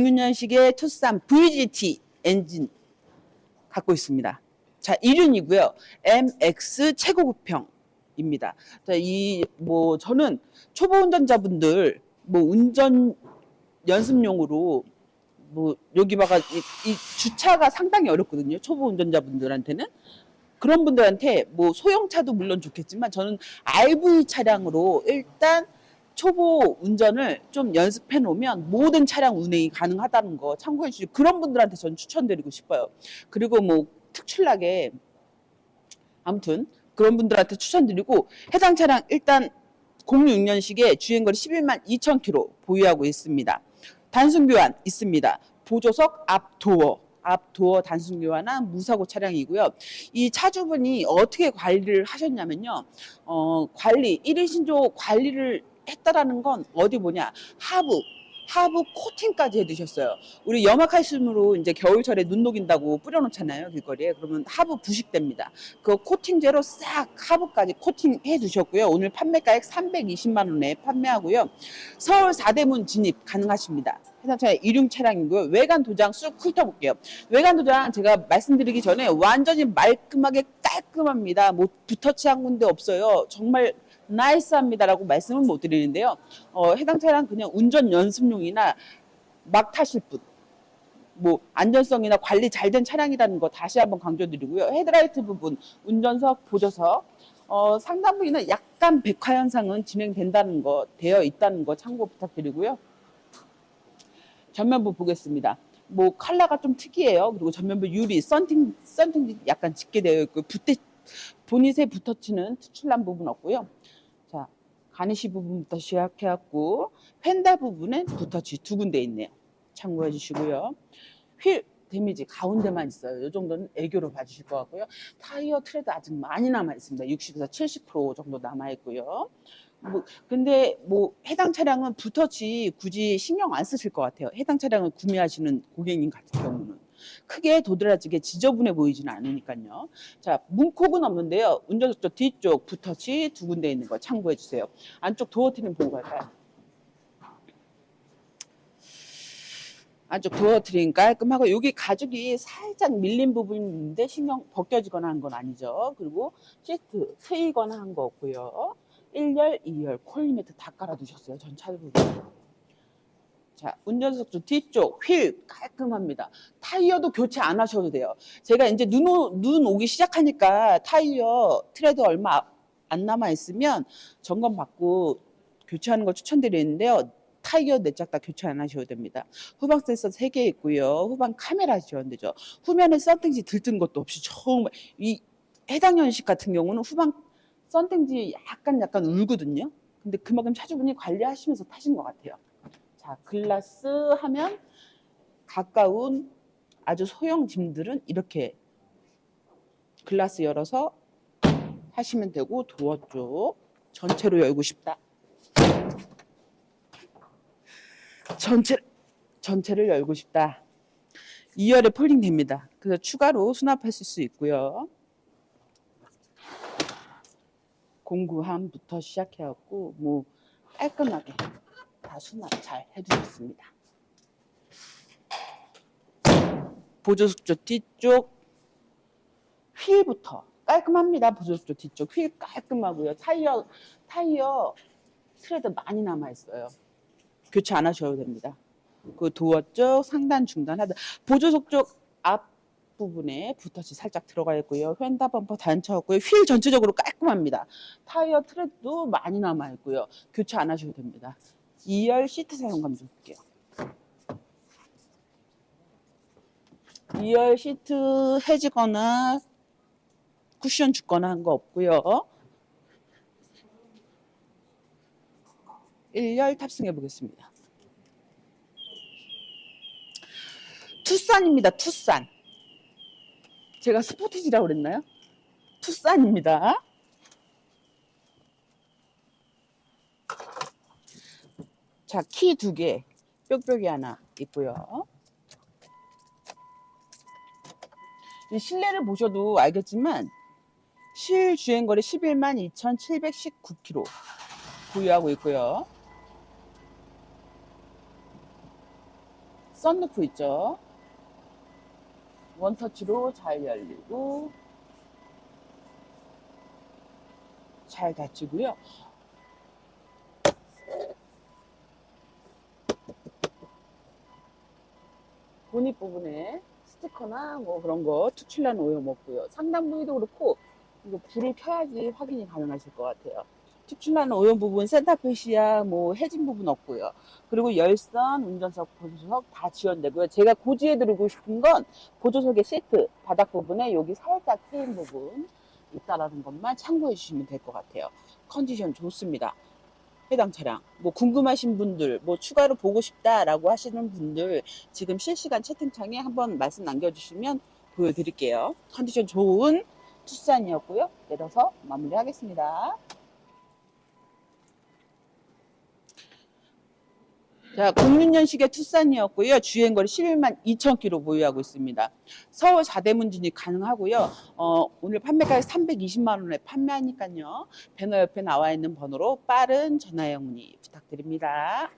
06년식의 투싼 VGT 엔진 갖고 있습니다. 자, 1륜이고요. MX 최고급형입니다. 자, 이 뭐 저는 초보 운전자분들 뭐 운전 연습용으로 뭐 여기 봐가 이, 이 주차가 상당히 어렵거든요. 초보 운전자분들한테는 그런 분들한테 뭐 소형차도 물론 좋겠지만 저는 RV 차량으로 일단 초보 운전을 좀 연습해 놓으면 모든 차량 운행이 가능하다는 거 참고해 주시고 그런 분들한테 저는 추천드리고 싶어요. 그리고 뭐 특출나게 아무튼 그런 분들한테 추천드리고 해당 차량 일단 06년식에 주행거리 11만 2천 킬로 보유하고 있습니다. 단순 교환 있습니다. 보조석 앞 도어 앞 도어 단순 교환한 무사고 차량이고요. 이 차주분이 어떻게 관리를 하셨냐면요. 어, 관리 1인 신조 관리를 했다라는 건 어디 보냐? 하부 하부 코팅까지 해두셨어요. 우리 염화칼슘으로 이제 겨울철에 눈 녹인다고 뿌려놓잖아요, 길거리에. 그러면 하부 부식됩니다. 그 코팅제로 싹 하부까지 코팅해 두셨고요. 오늘 판매가액 320만 원에 판매하고요. 서울 4대문 진입 가능하십니다. 해상차량 일용 차량이고요. 외관 도장 쑥 훑어볼게요. 외관 도장 제가 말씀드리기 전에 완전히 말끔하게 깔끔합니다. 뭐 붓터치 한 군데 없어요. 정말 나이스합니다라고 말씀은 못 드리는데요. 어, 해당 차량 그냥 운전 연습용이나 막 타실 분. 뭐 안전성이나 관리 잘 된 차량이라는 거 다시 한번 강조드리고요. 헤드라이트 부분, 운전석, 보조석, 어, 상단 부위는 약간 백화 현상은 진행된다는 거, 되어 있다는 거 참고 부탁드리고요. 전면부 보겠습니다. 뭐 컬러가 좀 특이해요. 그리고 전면부 유리, 썬팅, 썬팅 약간 짙게 되어 있고 붓대, 보닛에 붙어치는 특출난 부분 없고요. 자, 가니시 부분부터 시작해갖고 펜다 부분에 붙어치 두 군데 있네요. 참고해 주시고요. 휠 데미지 가운데만 있어요. 이 정도는 애교로 봐주실 것 같고요. 타이어 트레드 아직 많이 남아 있습니다. 60에서 70% 정도 남아 있고요. 뭐 근데 뭐 해당 차량은 붓터치 굳이 신경 안 쓰실 것 같아요. 해당 차량을 구매하시는 고객님 같은 경우는 크게 도드라지게 지저분해 보이지는 않으니까요. 자 문콕은 없는데요. 운전석 쪽 뒤쪽 붓터치 두 군데 있는 거 참고해 주세요. 안쪽 도어 트림 보고 갈까요? 안쪽 도어 트림 깔끔하고 여기 가죽이 살짝 밀린 부분인데 신경 벗겨지거나 한 건 아니죠. 그리고 시트 트이거나 한 거 없고요. 1열, 2열 콜리메트 다 깔아두셨어요. 전차 부분. 자, 운전석 쪽 뒤쪽 휠 깔끔합니다. 타이어도 교체 안 하셔도 돼요. 제가 이제 눈, 오, 눈 오기 시작하니까 타이어 트레드 얼마 안 남아 있으면 점검 받고 교체하는 걸 추천드리는데요. 타이어 내짝 다 교체 안 하셔도 됩니다. 후방 센서 3개 있고요. 후방 카메라 지원되죠. 후면에 썬팅지 들뜬 것도 없이 정말 이 해당 연식 같은 경우는 후방 썬팅지 약간 약간 울거든요. 근데 그만큼 차주분이 관리하시면서 타신 것 같아요. 자, 글라스 하면 가까운 아주 소형 짐들은 이렇게 글라스 열어서 하시면 되고 도어 쪽 전체로 열고 싶다. 전체 전체를 열고 싶다. 2열에 폴딩 됩니다. 그래서 추가로 수납하실 수 있고요. 공구함부터 시작해갖고 뭐 깔끔하게 다 수납 잘 해주셨습니다. 보조석 쪽 뒤쪽 휠부터 깔끔합니다. 보조석 쪽 뒤쪽 휠 깔끔하고요. 타이어 타이어 트레드 많이 남아 있어요. 교체 안 하셔도 됩니다. 그 도어 쪽 상단 중단 하단 보조석 쪽앞 부분에 붓터치 살짝 들어가 있고요. 휀다 범퍼 단차 없고요. 휠 전체적으로 깔끔합니다. 타이어 트레드도 많이 남아 있고요. 교체 안 하셔도 됩니다. 2열 시트 사용감 좀 볼게요. 2열 시트 해지거나 쿠션 죽거나 한 거 없고요. 1열 탑승해 보겠습니다. 투싼입니다. 투싼. 제가 스포티지라고 그랬나요? 투싼입니다. 자, 키 두 개, 뾱뾱이 하나 있고요. 실내를 보셔도 알겠지만 실 주행거리 11만 2,719km 보유하고 있고요. 썬루프 있죠. 원터치로 잘 열리고 잘 닫히고요. 보닛 부분에 스티커나 뭐 그런 거 투칠란 오염 없고요. 상단 부위도 그렇고 이거 불을 켜야지 확인이 가능하실 것 같아요. 투출난 오염 부분, 센터페시아, 뭐 해진 부분 없고요. 그리고 열선, 운전석, 보조석 다 지원되고요. 제가 고지해드리고 싶은 건 보조석의 시트 바닥 부분에 여기 살짝 트인 부분 있다라는 것만 참고해 주시면 될 것 같아요. 컨디션 좋습니다. 해당 차량. 뭐 궁금하신 분들, 뭐 추가로 보고 싶다라고 하시는 분들 지금 실시간 채팅창에 한번 말씀 남겨주시면 보여드릴게요. 컨디션 좋은 투싼이었고요. 내려서 마무리하겠습니다. 자, 06년식의 투싼이었고요. 주행거리 11만 2천 킬로 보유하고 있습니다. 서울 4대문 진입 가능하고요. 어, 오늘 판매가액 320만 원에 판매하니까요. 배너 옆에 나와 있는 번호로 빠른 전화형 문의 부탁드립니다.